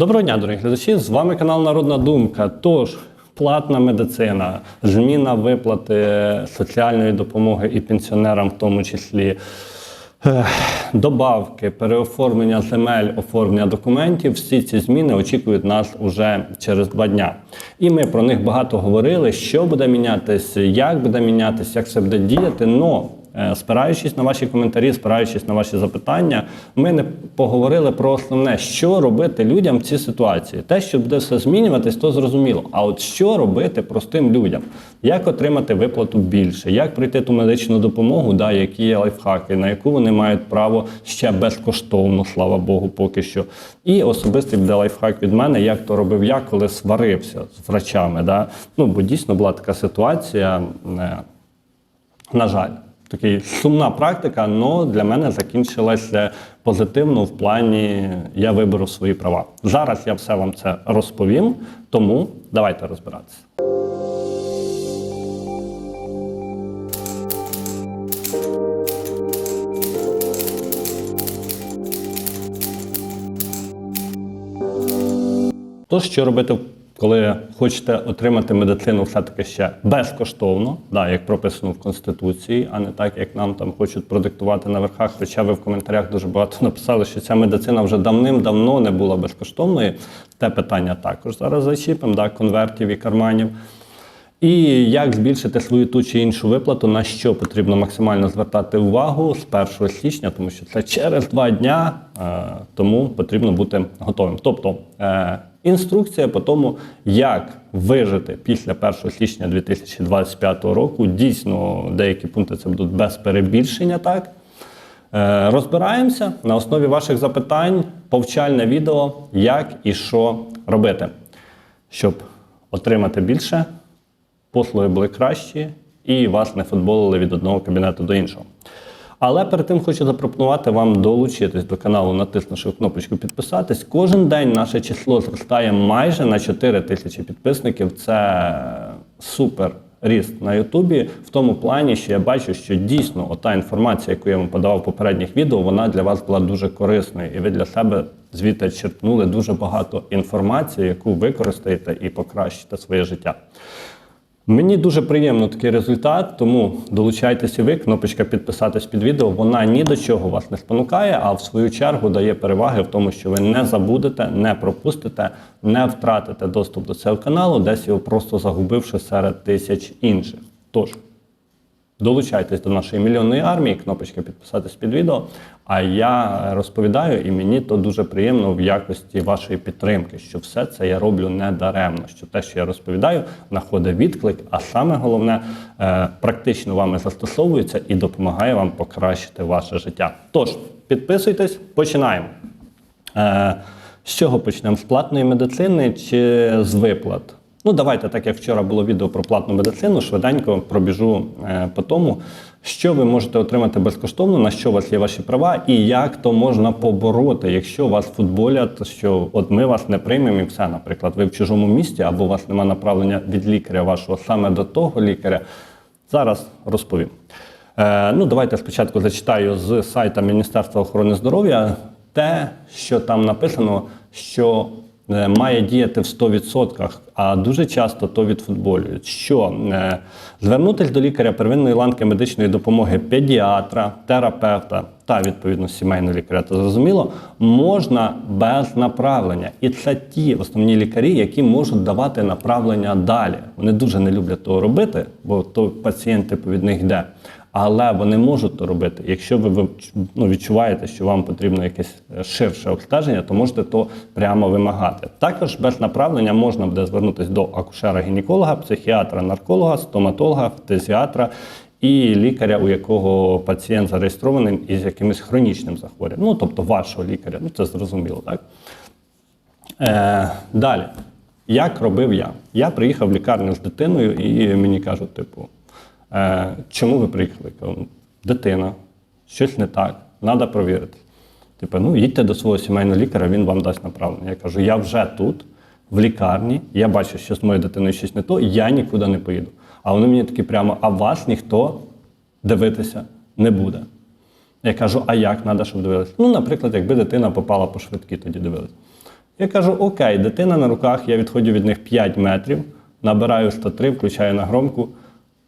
Доброго дня, дорогі глядачі! З вами канал Народна Думка. Тож, платна медицина, зміна виплати соціальної допомоги і пенсіонерам, в тому числі. Добавки, переоформлення земель, оформлення документів, всі ці зміни очікують нас уже через два дня. І ми про них багато говорили, що буде мінятись, як буде мінятись, як це буде діяти. Но Спираючись на ваші коментарі, спираючись на ваші запитання, ми не поговорили про основне, що робити людям в цій ситуації. Те, що буде все змінюватись, то зрозуміло. А от що робити простим людям? Як отримати виплату більше, як пройти ту медичну допомогу, да, які є лайфхаки, на яку вони мають право ще безкоштовно, слава Богу, поки що. І особистий буде лайфхак від мене, як то робив я, коли сварився з врачами. Да? Ну, бо дійсно була така ситуація. е, на жаль, такий сумна практика, але для мене закінчилася позитивно в плані я виберу свої права. Зараз я все вам це розповім, тому давайте розбиратися. То, що робити, коли хочете отримати медицину все-таки ще безкоштовно, да, як прописано в Конституції, а не так, як нам там хочуть продиктувати на верхах. Хоча ви в коментарях дуже багато написали, що ця медицина вже давним-давно не була безкоштовною. Те питання також зараз зачіпимо, да, конвертів і карманів. І як збільшити свою ту чи іншу виплату, на що потрібно максимально звертати увагу з 1 січня, тому що це через два дня, е, тому потрібно бути готовим. Тобто е, інструкція по тому, як вижити після 1 січня 2025 року. Дійсно, деякі пункти це будуть без перебільшення, так. Е, Розбираємося на основі ваших запитань, повчальне відео, як і що робити, щоб отримати більше, послуги були кращі і вас не футболили від одного кабінету до іншого. Але перед тим хочу запропонувати вам долучитись до каналу, натиснувши кнопочку підписатись. Кожен день наше число зростає майже на 4 тисячі підписників. Це супер ріст на Ютубі в тому плані, що я бачу, що дійсно ота інформація, яку я вам подавав в попередніх відео, вона для вас була дуже корисною, і ви для себе звідти черпнули дуже багато інформації, яку використаєте і покращите своє життя. Мені дуже приємно такий результат, тому долучайтеся ви, кнопочка підписатись під відео. Вона ні до чого вас не спонукає, а в свою чергу дає переваги в тому, що ви не забудете, не пропустите, не втратите доступ до цього каналу, десь його просто загубивши серед тисяч інших. Тож. Долучайтесь до нашої мільйонної армії, кнопочка підписатись під відео. А я розповідаю, і мені то дуже приємно в якості вашої підтримки, що все це я роблю не даремно. Що те, що я розповідаю, знаходить відклик, а саме головне е, практично вами застосовується і допомагає вам покращити ваше життя. Тож підписуйтесь, починаємо. Е, з чого почнемо? З платної медицини чи з виплат? Ну, давайте, так як вчора було відео про платну медицину, швиденько пробіжу е, по тому, що ви можете отримати безкоштовно, на що у вас є ваші права, і як то можна побороти, якщо вас футболять, що от ми вас не приймемо і все, наприклад, ви в чужому місті або у вас немає направлення від лікаря вашого саме до того лікаря. Зараз розповім. Е, ну, давайте спочатку зачитаю з сайта Міністерства охорони здоров'я те, що там написано, що має діяти в 100%, а дуже часто то відфутболюють. Що е, звернутися до лікаря первинної ланки медичної допомоги, педіатра, терапевта та відповідно сімейного лікаря, то зрозуміло, можна без направлення. І це ті основні лікарі, які можуть давати направлення далі. Вони дуже не люблять того робити, бо то пацієнт типу них йде. Але вони можуть то робити. Якщо ви ну, відчуваєте, що вам потрібно якесь е, ширше обстеження, то можете то прямо вимагати. Також без направлення можна буде звернутися до акушера-гінеколога, психіатра, нарколога, стоматолога, фтизіатра і лікаря, у якого пацієнт зареєстрований із якимось хронічним захворюванням. Ну, тобто вашого лікаря. Ну, це зрозуміло, так? Е, далі. Як робив я? Я приїхав в лікарню з дитиною, і мені кажуть, типу. Е, чому ви приїхали? Кажу, «Ну, дитина, щось не так, треба провірити. Типу, ну їдьте до свого сімейного лікаря, він вам дасть направлення. Я кажу, я вже тут, в лікарні, я бачу, що з моєю дитиною щось не то, я нікуди не поїду. А вони мені такі прямо, а вас ніхто дивитися не буде. Я кажу, а як треба, щоб дивилися? Ну, наприклад, якби дитина попала по швидкі, тоді дивилися. Я кажу: Окей, дитина на руках, я відходжу від них 5 метрів, набираю 103, включаю на громку.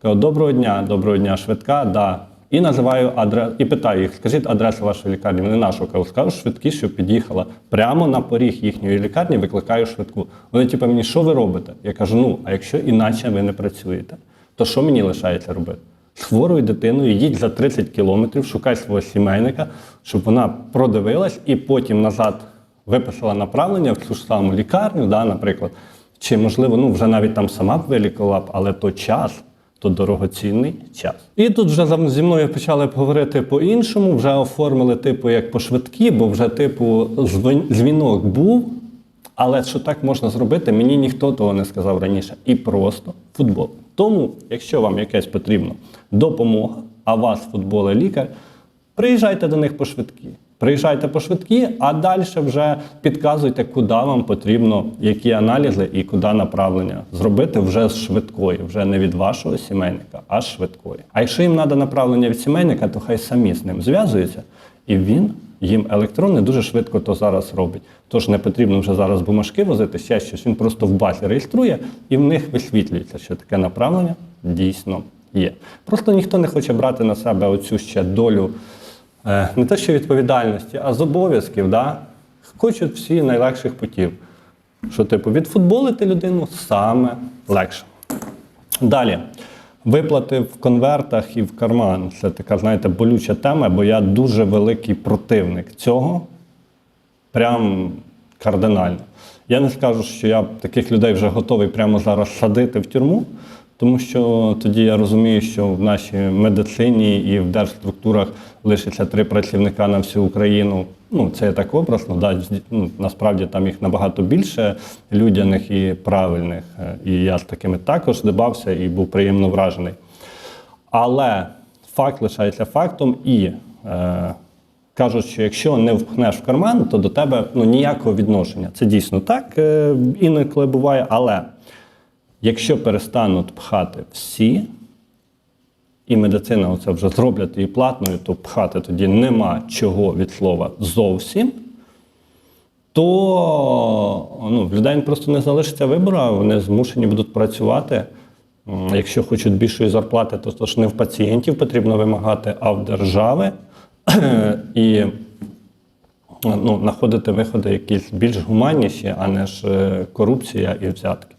Кажу, доброго дня, доброго дня, швидка, да. І називаю адресу, і питаю їх, скажіть адресу вашої лікарні. Вони нашу кажу, скажу швидкі, що під'їхала. Прямо на поріг їхньої лікарні викликаю швидку. Вони типу мені, що ви робите? Я кажу, ну, а якщо іначе ви не працюєте, то що мені лишається робити? З хворою дитиною їдь за 30 кілометрів, шукай свого сімейника, щоб вона продивилась і потім назад виписала направлення в цю ж саму лікарню, да, наприклад. Чи можливо, ну вже навіть там сама б вилікувала б, але то час, то дорогоцінний час. І тут вже зі мною почали говорити по-іншому, вже оформили, типу, як по швидкі, бо вже, типу, дзвінок був. Але що так можна зробити, мені ніхто того не сказав раніше. І просто футбол. Тому, якщо вам якась потрібна допомога, а вас футбол лікар, приїжджайте до них по швидкі. Приїжджайте по швидкі, а далі вже підказуйте, куди вам потрібно, які аналізи і куди направлення зробити вже з швидкої, вже не від вашого сімейника, а з швидкої. А якщо їм треба направлення від сімейника, то хай самі з ним зв'язуються, і він їм електронне дуже швидко то зараз робить. Тож не потрібно вже зараз бумажки возити, ще щось. Він просто в базі реєструє і в них висвітлюється, що таке направлення дійсно є. Просто ніхто не хоче брати на себе оцю ще долю не те, що відповідальності, а з обов'язків. Да? Хочуть всі найлегших путів. Що, типу, відфутболити людину саме легше. Далі. Виплати в конвертах і в карман. Це така, знаєте, болюча тема, бо я дуже великий противник цього. Прям кардинально. Я не скажу, що я таких людей вже готовий прямо зараз садити в тюрму, тому що тоді я розумію, що в нашій медицині і в держструктурах лишиться три працівника на всю Україну. Ну, це я так образно, да, ну, насправді там їх набагато більше людяних і правильних. Е, І я з такими також здибався і був приємно вражений. Але факт лишається фактом, і е, кажуть, що якщо не впхнеш в карман, то до тебе ну, ніякого відношення. Це дійсно так, е, інколи буває, але якщо перестануть пхати всі, і медицина оце вже зроблять її платною, то пхати тоді нема чого від слова зовсім, то ну, в людей просто не залишиться вибору, вони змушені будуть працювати. Якщо хочуть більшої зарплати, то, то ж не в пацієнтів потрібно вимагати, а в держави. І ну, знаходити виходи якісь більш гуманніші, а не ж е, корупція і взятки.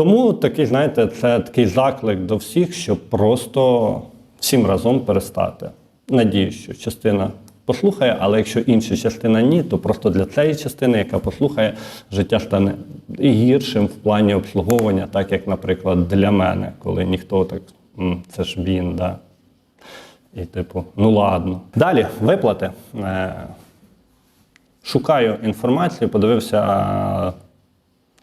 Тому такий, знаєте, це такий заклик до всіх, щоб просто всім разом перестати. Надіюсь, що частина послухає, але якщо інша частина ні, то просто для цієї частини, яка послухає, життя стане гіршим в плані обслуговування, так як, наприклад, для мене, коли ніхто так, це ж він, да. І типу, ну ладно. Далі виплати. Е, шукаю інформацію, подивився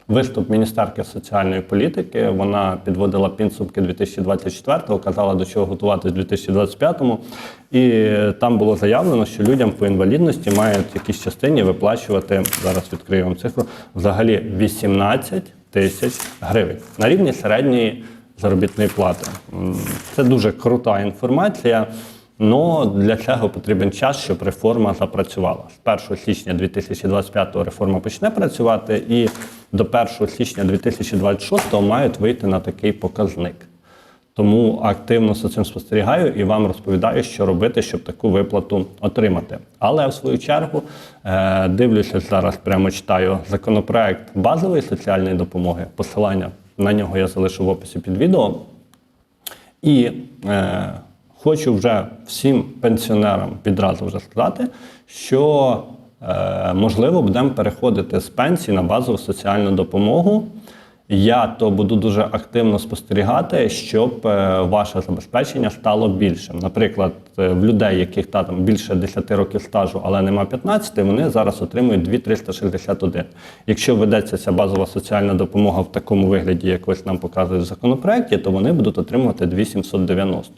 виступ міністерки соціальної політики. Вона підводила підсумки 2024-го, казала, до чого готуватися в 2025-му. І там було заявлено, що людям по інвалідності мають в якійсь частині виплачувати, зараз відкрию вам цифру, взагалі 18 тисяч гривень на рівні середньої заробітної плати. Це дуже крута інформація. Но для цього потрібен час, щоб реформа запрацювала. З 1 січня 2025 реформа почне працювати, і до 1 січня 2026 мають вийти на такий показник. Тому активно за цим спостерігаю і вам розповідаю, що робити, щоб таку виплату отримати. Але в свою чергу е, дивлюся зараз, прямо читаю законопроект базової соціальної допомоги. Посилання на нього я залишу в описі під відео. І е, хочу вже всім пенсіонерам відразу вже сказати, що е, можливо будемо переходити з пенсії на базову соціальну допомогу. Я то буду дуже активно спостерігати, щоб е, ваше забезпечення стало більшим. Наприклад, е, в людей, яких та, там більше 10 років стажу, але нема 15, вони зараз отримують 2361. Якщо ведеться ця базова соціальна допомога в такому вигляді, як ось нам показують в законопроекті, то вони будуть отримувати 2790.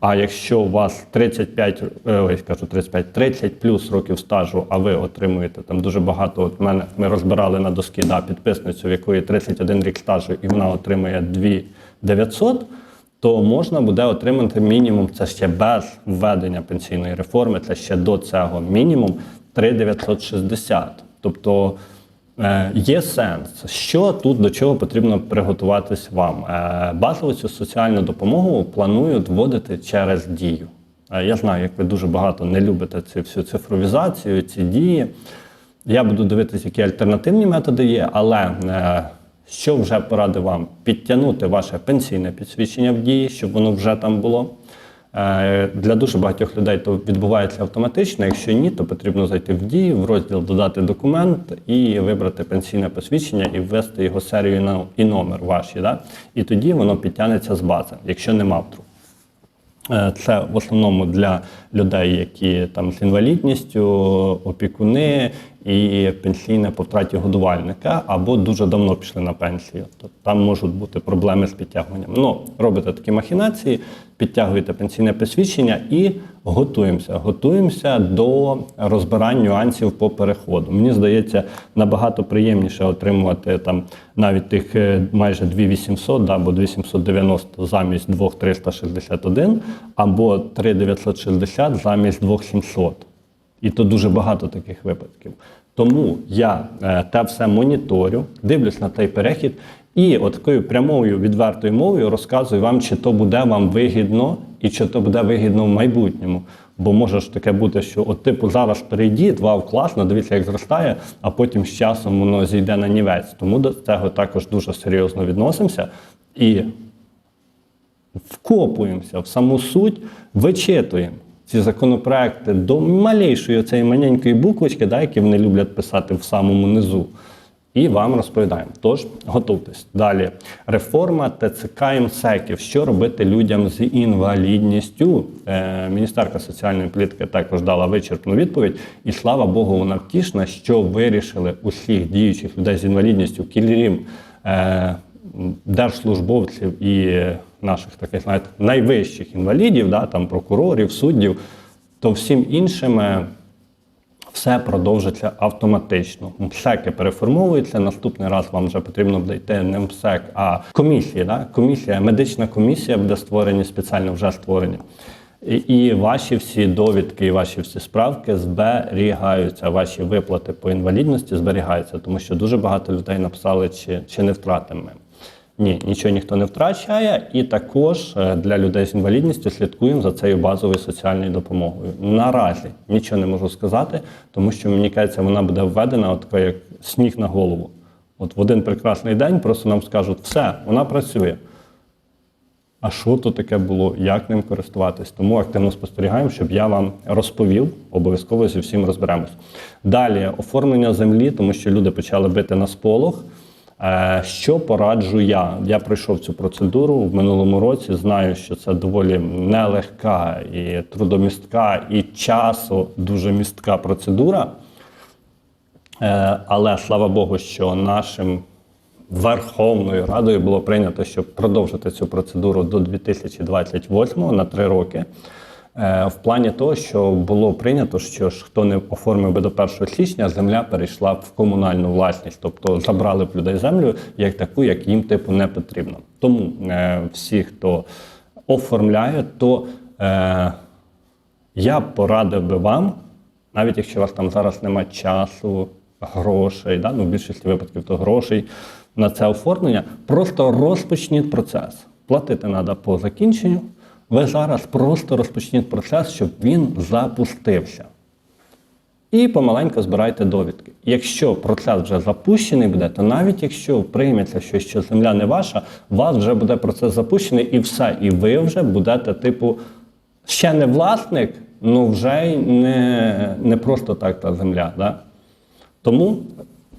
А якщо у вас 35, е, ой, кажу 35, 30 плюс років стажу, а ви отримуєте там дуже багато. От мене ми розбирали на доскі да, підписницю, в якої 31 рік стажу, і вона отримує 2900, то можна буде отримати мінімум, це ще без введення пенсійної реформи, це ще до цього мінімум 3960. Тобто є сенс, що тут до чого потрібно приготуватись вам. Е, Базову цю соціальну допомогу планують вводити через дію. Е, Я знаю, як ви дуже багато не любите цю всю цифровізацію, ці дії. Я буду дивитися, які альтернативні методи є, але е, що вже порадив вам підтягнути ваше пенсійне підсвідчення в дії, щоб воно вже там було. Е, Для дуже багатьох людей то відбувається автоматично. Якщо ні, то потрібно зайти в дії, в розділ додати документ і вибрати пенсійне посвідчення і ввести його серію і номер ваші. Да? І тоді воно підтягнеться з бази, якщо нема вдруг. Е, Це в основному для людей, які там з інвалідністю, опікуни і пенсійне по втраті годувальника, або дуже давно пішли на пенсію. Тобто там можуть бути проблеми з підтягуванням. Ну, робите такі махінації, підтягуєте пенсійне посвідчення і готуємося. Готуємося до розбирань нюансів по переходу. Мені здається, набагато приємніше отримувати там навіть тих е, майже 2800, да, або 2790 замість 2361, або 3960 замість 2700. І то дуже багато таких випадків. Тому я е, те все моніторю, дивлюсь на той перехід і от такою прямою відвертою мовою розказую вам, чи то буде вам вигідно і чи то буде вигідно в майбутньому. Бо може ж таке бути, що от типу зараз перейдіть, вау, класно, дивіться, як зростає, а потім з часом воно зійде на нівець. Тому до цього також дуже серйозно відносимося. І вкопуємося в саму суть, вичитуємо ці законопроекти до малейшої цієї маленької буквочки, да, які вони люблять писати в самому низу. І вам розповідаємо. Тож готуйтесь. Далі реформа ТЦК і. Що робити людям з інвалідністю? Е, Міністерка соціальної політики також дала вичерпну відповідь. І слава Богу, вона втішна, що вирішили усіх діючих людей з інвалідністю, крім е, держслужбовців і наших таких знаєте, найвищих інвалідів, да, там прокурорів, суддів, то всім іншим е, все продовжиться автоматично. МСЕКи переформовуються. Наступний раз вам вже потрібно буде йти не МСЕК, а комісії. Да? Комісія, медична комісія буде створені, спеціально вже створені. І, і ваші всі довідки, і ваші всі справки зберігаються. Ваші виплати по інвалідності зберігаються, тому що дуже багато людей написали, чи, чи не втратимо. Ні, нічого ніхто не втрачає, і також е, для людей з інвалідністю слідкуємо за цією базовою соціальною допомогою. Наразі нічого не можу сказати, тому що мені кажеться, вона буде введена от як сніг на голову. От в один прекрасний день просто нам скажуть, все, вона працює. А що то таке було, як ним користуватись? Тому активно спостерігаємо, щоб я вам розповів. Обов'язково зі всім розберемось. Далі оформлення землі, тому що люди почали бити на сполох. Е, Що пораджу я? Я пройшов цю процедуру в минулому році. Знаю, що це доволі нелегка і трудомістка, і часу дуже містка процедура. Е, Але слава Богу, що нашим Верховною Радою було прийнято, щоб продовжити цю процедуру до 2028 на три роки. Е, В плані того, що було прийнято, що ж хто не оформив би до 1 січня, земля перейшла в комунальну власність, тобто забрали б людей землю як таку, як їм типу не потрібно. Тому е, всі, хто оформляє, то е, я порадив би вам, навіть якщо у вас там зараз немає часу, грошей, да? ну, в більшості випадків то грошей на це оформлення, просто розпочніть процес. Платити треба по закінченню. Ви зараз просто розпочніть процес, щоб він запустився. І помаленьку збирайте довідки. Якщо процес вже запущений буде, то навіть якщо прийметься, що, що земля не ваша, у вас вже буде процес запущений і все. І ви вже будете, типу, ще не власник, ну вже й не, не просто так та земля. Да? Тому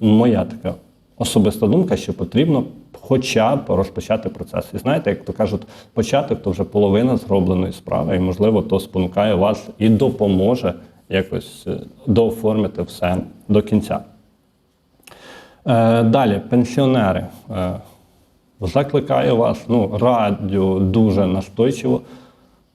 моя така особиста думка, що потрібно хоча б розпочати процес. І знаєте, як то кажуть, початок то вже половина зробленої справи, і можливо, то спонукає вас і допоможе якось е, дооформити все до кінця. Е, Далі, пенсіонери. Е, Закликаю вас, ну, радю дуже настойчиво,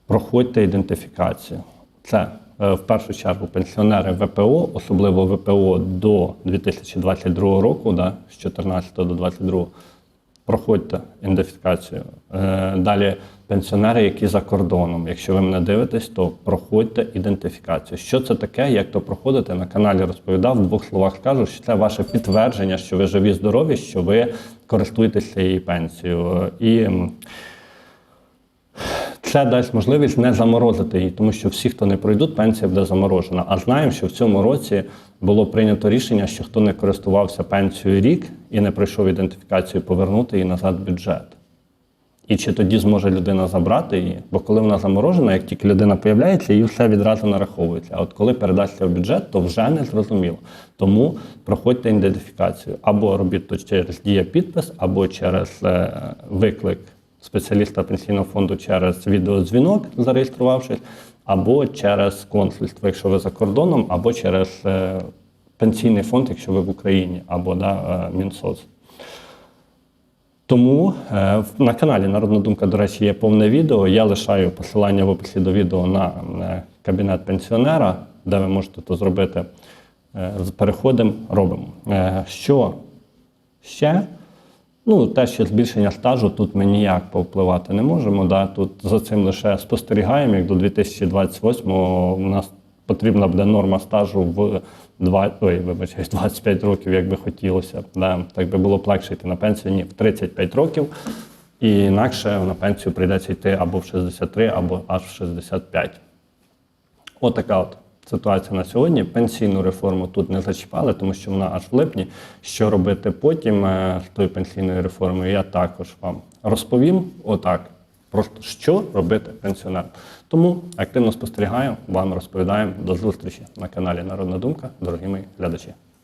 проходьте ідентифікацію. Це в першу чергу пенсіонери ВПО, особливо ВПО до 2022 року, да, з 14 до 22 проходьте ідентифікацію. Е, Далі пенсіонери, які за кордоном. Якщо ви мене дивитесь, то проходьте ідентифікацію. Що це таке, як то проходити на каналі розповідав. В двох словах скажу, що це ваше підтвердження, що ви живі, здорові, що ви користуєтеся цією пенсією. І це дасть можливість не заморозити її, тому що всі, хто не пройдуть, пенсія буде заморожена. А знаємо, що в цьому році було прийнято рішення, що хто не користувався пенсією рік і не пройшов ідентифікацію, повернути її назад в бюджет. І чи тоді зможе людина забрати її? Бо коли вона заморожена, як тільки людина появляється, її все відразу нараховується. А от коли передасться в бюджет, то вже не зрозуміло. Тому проходьте ідентифікацію. Або робіть то через дія підпис, або через е, виклик спеціаліста пенсійного фонду через відеодзвінок, зареєструвавшись, або через консульство, якщо ви за кордоном, або через е, пенсійний фонд, якщо ви в Україні, або да, е, Мінсоц. Тому е, на каналі Народна Думка, до речі, є повне відео. Я лишаю посилання в описі до відео на кабінет пенсіонера, де ви можете то зробити. Переходимо, робимо. Що ще? Ну, те, що збільшення стажу тут ми ніяк повпливати не можемо. Да? Тут за цим лише спостерігаємо, як до 2028-го у нас потрібна буде норма стажу в 2, ой, вибачаюсь, 25 років, як би хотілося. Да? Так би було б легше йти на пенсію, ні, в 35 років. І інакше на пенсію прийдеться йти або в 63, або аж в 65. Отака от ситуація на сьогодні. Пенсійну реформу тут не зачіпали, тому що вона аж в липні. Що робити потім е, з тою пенсійною реформою, я також вам розповім. Отак. Просто що робити пенсіонерам. Тому активно спостерігаємо, вам розповідаємо. До зустрічі на каналі Народна Думка, дорогі мої глядачі.